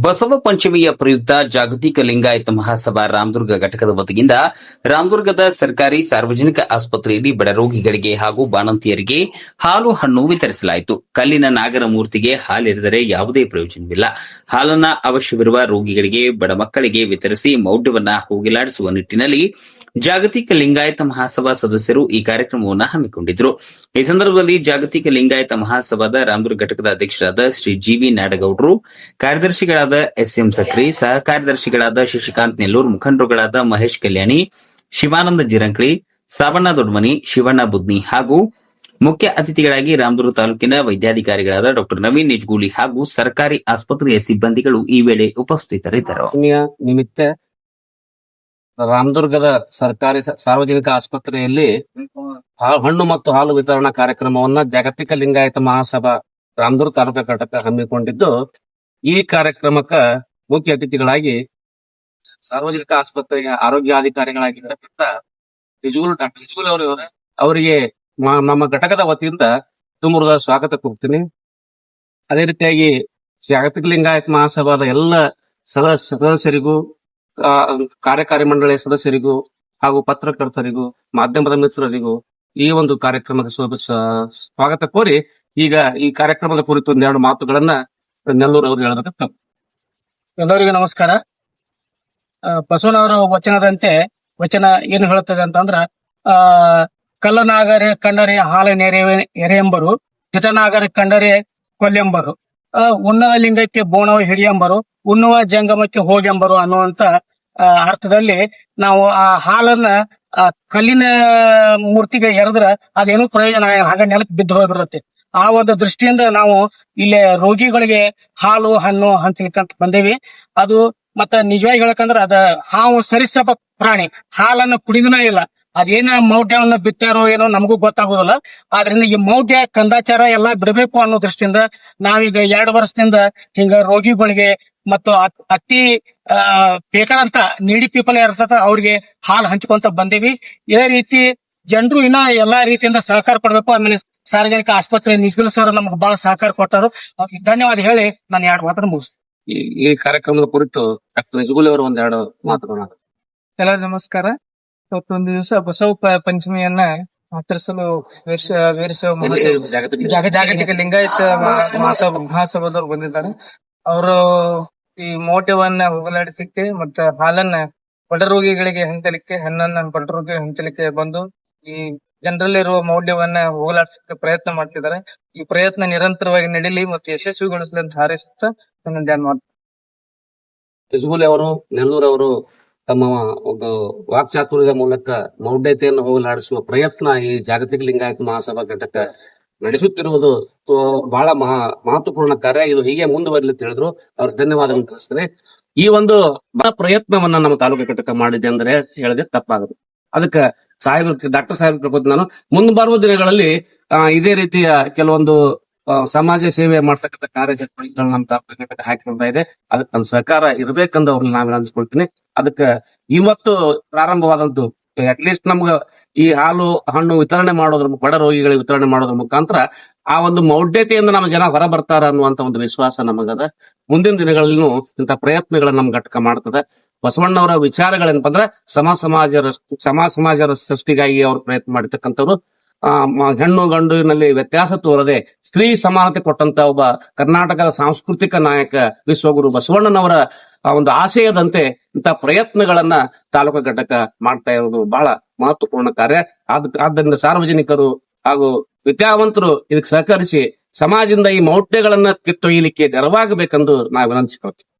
ಬಸವ ಪಂಚಮಿಯ ಪ್ರಯುಕ್ತ ಜಾಗತಿಕ ಲಿಂಗಾಯತ ಮಹಾಸಭಾ ರಾಮದುರ್ಗ ಘಟಕದ ವತಿಯಿಂದ ರಾಮದುರ್ಗದ ಸರ್ಕಾರಿ ಸಾರ್ವಜನಿಕ ಆಸ್ಪತ್ರೆಯಲ್ಲಿ ಬಡ ರೋಗಿಗಳಿಗೆ ಹಾಗೂ ಬಾಣಂತಿಯರಿಗೆ ಹಾಲು ಹಣ್ಣು ವಿತರಿಸಲಾಯಿತು. ಕಲ್ಲಿನ ನಾಗರ ಮೂರ್ತಿಗೆ ಹಾಲಿರಿದರೆ ಯಾವುದೇ ಪ್ರಯೋಜನವಿಲ್ಲ. ಹಾಲನ್ನ ಅವಶ್ಯವಿರುವ ರೋಗಿಗಳಿಗೆ ಬಡ ಮಕ್ಕಳಿಗೆ ವಿತರಿಸಿ ಮೌಢ್ಯವನ್ನ ಹೋಗಿಲಾಡಿಸುವ ನಿಟ್ಟಿನಲ್ಲಿ ಜಾಗತಿಕ ಲಿಂಗಾಯತ ಮಹಾಸಭಾ ಸದಸ್ಯರು ಈ ಕಾರ್ಯಕ್ರಮವನ್ನು ಹಮ್ಮಿಕೊಂಡಿದ್ರು. ಈ ಸಂದರ್ಭದಲ್ಲಿ ಜಾಗತಿಕ ಲಿಂಗಾಯತ ಮಹಾಸಭಾದ ರಾಮದುರ್ಗ ಘಟಕದ ಅಧ್ಯಕ್ಷರಾದ ಶ್ರೀ ಜಿವಿ ನಾಡಗೌಡರು, ಕಾರ್ಯದರ್ಶಿಗಳಾದ ಎಸ್ ಎಂ ಸಕ್ರಿ, ಸಹ ಕಾರ್ಯದರ್ಶಿಗಳಾದ ಶಶಿಕಾಂತ್ ನೆಲ್ಲೂರ್, ಮುಖಂಡರುಗಳಾದ ಮಹೇಶ್ ಕಲ್ಯಾಣಿ, ಶಿವಾನಂದ ಜಿರಂಕಳಿ ಸಾಬಣ್ಣ ದೊಡ್ಮನಿ, ಶಿವಣ್ಣ ಬುದ್ನಿ ಹಾಗೂ ಮುಖ್ಯ ಅತಿಥಿಗಳಾಗಿ ರಾಮದುರ್ಗ ತಾಲೂಕಿನ ವೈದ್ಯಾಧಿಕಾರಿಗಳಾದ ಡಾಕ್ಟರ್ ನವೀನ್ ನಿಜ್ಗೂಳಿ ಹಾಗೂ ಸರ್ಕಾರಿ ಆಸ್ಪತ್ರೆಯ ಸಿಬ್ಬಂದಿಗಳು ಈ ವೇಳೆ ಉಪಸ್ಥಿತರಿದ್ದರು. ನಿಮಿತ್ತ ರಾಮದುರ್ಗದ ಸರ್ಕಾರಿ ಸಾರ್ವಜನಿಕ ಆಸ್ಪತ್ರೆಯಲ್ಲಿ ಹಣ್ಣು ಮತ್ತು ಹಾಲು ವಿತರಣಾ ಕಾರ್ಯಕ್ರಮವನ್ನ ಜಾಗತಿಕ ಲಿಂಗಾಯತ ಮಹಾಸಭಾ ರಾಮದುರ್ಗ ತಾಲೂಕ ಘಟಕ ಹಮ್ಮಿಕೊಂಡಿದ್ದು, ಈ ಕಾರ್ಯಕ್ರಮಕ್ಕ ಮುಖ್ಯ ಅತಿಥಿಗಳಾಗಿ ಸಾರ್ವಜನಿಕ ಆಸ್ಪತ್ರೆಯ ಆರೋಗ್ಯಾಧಿಕಾರಿಗಳಾಗಿರ್ತಕ್ಕಂಥ ನಿಜಗುಲ್ ಡಾಕ್ಟರ್ ನಿಜಗುಲ್ ಅವರು ಅವರಿಗೆ ನಮ್ಮ ಘಟಕದ ವತಿಯಿಂದ ತುಂಬುರದ ಸ್ವಾಗತ ಕೊಡ್ತೀನಿ ಅದೇ ರೀತಿಯಾಗಿ ಜಾಗತಿಕ ಲಿಂಗಾಯತ ಮಹಾಸಭಾದ ಎಲ್ಲ ಸದ ಸದಸ್ಯರಿಗೂ ಕಾರ್ಯಕಾರಿ ಮಂಡಳಿಯ ಸದಸ್ಯರಿಗೂ ಹಾಗೂ ಪತ್ರಕರ್ತರಿಗೂ, ಮಾಧ್ಯಮದ ಮಿತ್ರರಿಗೂ ಈ ಒಂದು ಕಾರ್ಯಕ್ರಮದ ಸ್ವಾಗತ ಕೋರಿ ಈಗ ಈ ಕಾರ್ಯಕ್ರಮದ ಕುರಿತು ಒಂದೆರಡು ಮಾತುಗಳನ್ನ ನೆಲ್ಲೂರು ಅವರು ಹೇಳಬೇಕು ಎಲ್ಲರಿಗೂ ನಮಸ್ಕಾರ. ಬಸವನವರ ವಚನದಂತೆ, ವಚನ ಏನು ಹೇಳುತ್ತದೆ ಅಂತಂದ್ರ, ಆ, ಕಲ್ಲನಾಗರೆ ಕಂಡರೆ ಹಾಲ ನೆರೆ ಎರೆಯೆಂಬರು ಜಿತನಾಗರೆ ಕಂಡರೆ ಕೊಲ್ಲೆಂಬರು. ಉಣ್ಣುವ ಲಿಂಗಕ್ಕೆ ಬೋಣವ ಹಿಡಿಯಂಬರು, ಉನ್ನವ ಜಂಗಮಕ್ಕೆ ಹೋಗೆಂಬರು ಅನ್ನುವಂತ ಅರ್ಥದಲ್ಲಿ ನಾವು ಆ ಹಾಲನ್ನ, ಆ, ಕಲ್ಲಿನ ಮೂರ್ತಿಗೆ ಎರೆದ್ರ ಅದೇನು ಪ್ರಯೋಜನ. ಹಾಗೆ ನೆಲಕ್ಕೆ ಬಿದ್ದು ಹೋಗಿರುತ್ತೆ ಆ ಒಂದು ದೃಷ್ಟಿಯಿಂದ ನಾವು ಇಲ್ಲಿ ರೋಗಿಗಳಿಗೆ ಹಾಲು, ಹಣ್ಣು ಹಂಚಲಿಕ್ಕಂತ ಬಂದೇವಿ. ಅದು ಮತ್ತ ನಿಜವಾಗಿ ಹೇಳಕಂದ್ರ ಅದ ಹಾವು ಸರಿಸೃಪ ಪ್ರಾಣಿ. ಹಾಲನ್ನ ಕುಡಿದನೇ ಇಲ್ಲ. ಅದೇನ ಮೌಢ್ಯವನ್ನು ಬಿತ್ತಾರೋ ಏನೋ ನಮಗೂ ಗೊತ್ತಾಗೋದಿಲ್ಲ. ಆದ್ರಿಂದ ಈ ಮೌಢ್ಯ ಕಂದಾಚಾರ ಎಲ್ಲಾ ಬಿಡಬೇಕು ಅನ್ನೋ ದೃಷ್ಟಿಯಿಂದ ನಾವೀಗ ಎರಡು ವರ್ಷದಿಂದ ಹಿಂಗ ರೋಗಿಗಳಿಗೆ ಮತ್ತು ಅತ್- ಆ ಬೇಕಾದಂತ ನೀಡಿ ಪೀಪಲ್ ಇರ್ತದ ಅವ್ರಿಗೆ ಹಾಲು ಹಂಚ್ಕೊಂತ ಬಂದೇವಿ. ಇದೇ ರೀತಿ ಜನರು ಇನ್ನ ಎಲ್ಲಾ ರೀತಿಯಿಂದ ಸಹಕಾರ ಕೊಡ್ಬೇಕು. ಆಮೇಲೆ ಸಾರ್ವಜನಿಕ ಆಸ್ಪತ್ರೆ ನಿಜಗಲ್ ಸರ್ ನಮ್ಗೆ ಬಹಳ ಸಹಕಾರ ಕೊಡ್ತಾರ. ಧನ್ಯವಾದ ಹೇಳಿ. ನಾನು ಎರಡು ಮಾತ್ರ ಮುಗಿಸ್ತೀನಿ. ಈ ಕಾರ್ಯಕ್ರಮದ ಕುರಿತು ಡಾಕ್ಟರ್ ನಿಜಗುಲ್ ಅವರು ಒಂದೆರಡು ಮಾತುಗಳನ್ನ ಎಲ್ಲ ನಮಸ್ಕಾರ. ಇವತ್ತೊಂದು ದಿವಸ ಬಸವ ಪ- ಪಂಚಮಿಯನ್ನ ಆಚರಿಸಲು ವೀರಶ- ವೀರಶೈವ ಮಹಾದೇವ ಜಾಗತಿಕ ಜಾಗ ಜಾಗತಿಕ ಲಿಂಗಾಯತ ಮಹಾ- ಮಹಾಸಭಾ ಮಹಾಸಭಾದವ್ರು ಬಂದಿದ್ದಾರೆ. ಅವರು ಈ ಮೋಟವನ್ನ ಹೋಗಲಾಡಿಸಿಕ್ಕೆ ಮತ್ತೆ ಹಾಲನ್ನ ಬಡ ರೋಗಿಗಳಿಗೆ ಹಂಚಲಿಕ್ಕೆ ಹಣ್ಣನ್ನ ಬಡ ರೋಗಿಗೆ ಹಂಚಲಿಕ್ಕೆ ಬಂದು ಈ ಜನರಲ್ಲಿರುವ ಮೌಲ್ಯವನ್ನ ಹೋಗಲಾಡಿಸಲಿಕ್ಕೆ ಪ್ರಯತ್ನ ಮಾಡ್ತಿದ್ದಾರೆ. ಈ ಪ್ರಯತ್ನ ನಿರಂತರವಾಗಿ ನಡೀಲಿ ಮತ್ತು ಯಶಸ್ವಿಗೊಳಿಸಲಿ ಅಂತ ಹಾರೈಸುತ್ತಾ ನನ್ನ ಧ್ಯಾನ ಮಾಡ್ತೀನಿ. ನಿಜಗುಲ್ ಅವರು ನೆಲ್ಲೂರು ಅವರು ತಮ್ಮ ಒಂದು ವಾಕ್ಚಾತುರ್ಯದ ಮೂಲಕ ಮೌಢ್ಯತೆಯನ್ನು ಹೋಗಲಾಡಿಸುವ ಪ್ರಯತ್ನ ಈ ಜಾಗತಿಕ ಲಿಂಗಾಯತ ಮಹಾಸಭಾ ಘಟಕ ನಡೆಸುತ್ತಿರುವುದು ಬಹಳ ಮಹಾ ಮಹತ್ವಪೂರ್ಣ ಕಾರ್ಯ. ಇದು ಹೀಗೆ ಮುಂದುವರಿಲಿ ತಿಳಿದ್ರು ಅವ್ರ ಧನ್ಯವಾದವನ್ನು ತಿಳಿಸ್ತೇನೆ. ಈ ಒಂದು ಬಹಳ ಪ್ರಯತ್ನವನ್ನ ನಮ್ಮ ತಾಲೂಕು ಘಟಕ ಮಾಡಿದೆ ಅಂದ್ರೆ ಹೇಳದೆ ತಪ್ಪಾಗದು. ಅದಕ್ಕೆ ಸಾಹೇಬ್, ಡಾಕ್ಟರ್ ಸಾಹೇಬ್ ಪ್ರಪೋದ್ ನಾನು ಮುಂದೆ ಬರುವ ದಿನಗಳಲ್ಲಿ ಇದೇ ರೀತಿಯ ಕೆಲವೊಂದು ಸಮಾಜ ಸೇವೆ ಮಾಡ್ತಕ್ಕಂಥ ಕಾರ್ಯಚಟುವಟಿಕೆಗಳನ್ನ ನಮ್ಮ ತಾಲೂಕು ಘಟಕ ಹಾಕಿಕೊಳ್ತಾ ಇದೆ. ಅದಕ್ಕೆ ನನ್ನ ಸಹಕಾರ ಇರಬೇಕಂದು ಅವ್ರನ್ನ ನಾನು ಅದಕ್ಕೆ ಇವತ್ತು ಪ್ರಾರಂಭವಾದಂತು ಅಟ್ಲೀಸ್ಟ್ ನಮ್ಗ ಈ ಹಾಲು, ಹಣ್ಣು ವಿತರಣೆ ಮಾಡೋದ್ರ ಬಡ ರೋಗಿಗಳಿಗೆ ವಿತರಣೆ ಮಾಡೋದ್ರ ಮುಖಾಂತರ ಆ ಒಂದು ಮೌಢ್ಯತೆಯಿಂದ ನಮ್ಮ ಜನ ಹೊರ ಬರ್ತಾರ ಅನ್ನುವಂತ ಒಂದು ವಿಶ್ವಾಸ ನಮಗದ. ಮುಂದಿನ ದಿನಗಳಲ್ಲೂ ಇಂತ ಪ್ರಯತ್ನಗಳನ್ನ ನಮ್ ಘಟಕ ಮಾಡ್ತದೆ. ಬಸವಣ್ಣವರ ವಿಚಾರಗಳೇನಪ್ಪ ಅಂದ್ರೆ ಸಮ ಸಮಾಜ ಸಮ ಸಮಾಜ ಸೃಷ್ಟಿಗಾಗಿ ಅವ್ರು ಪ್ರಯತ್ನ ಮಾಡಿರ್ತಕ್ಕಂಥವ್ರು. ಹೆಣ್ಣು ಗಂಡುವಿನಲ್ಲಿ ವ್ಯತ್ಯಾಸ ತೋರದೆ ಸ್ತ್ರೀ ಸಮಾನತೆ ಕೊಟ್ಟಂತ ಒಬ್ಬ ಕರ್ನಾಟಕದ ಸಾಂಸ್ಕೃತಿಕ ನಾಯಕ ವಿಶ್ವಗುರು ಬಸವಣ್ಣನವರ ಆ ಒಂದು ಆಶಯದಂತೆ ಇಂತಹ ಪ್ರಯತ್ನಗಳನ್ನ ತಾಲೂಕು ಘಟಕ ಮಾಡ್ತಾ ಇರೋದು ಬಹಳ ಮಹತ್ವಪೂರ್ಣ ಕಾರ್ಯ. ಆದ, ಆದ್ದರಿಂದ ಸಾರ್ವಜನಿಕರು ಹಾಗೂ ವಿದ್ಯಾವಂತರು ಇದಕ್ಕೆ ಸಹಕರಿಸಿ ಸಮಾಜದಿಂದ ಈ ಮೌಢ್ಯಗಳನ್ನ ಕಿತ್ತೊಯ್ಯಲಿಕ್ಕೆ ನೆರವಾಗಬೇಕೆಂದು ನಾವು ವಿನಂತಿಸಿಕೊಳ್ತೀವಿ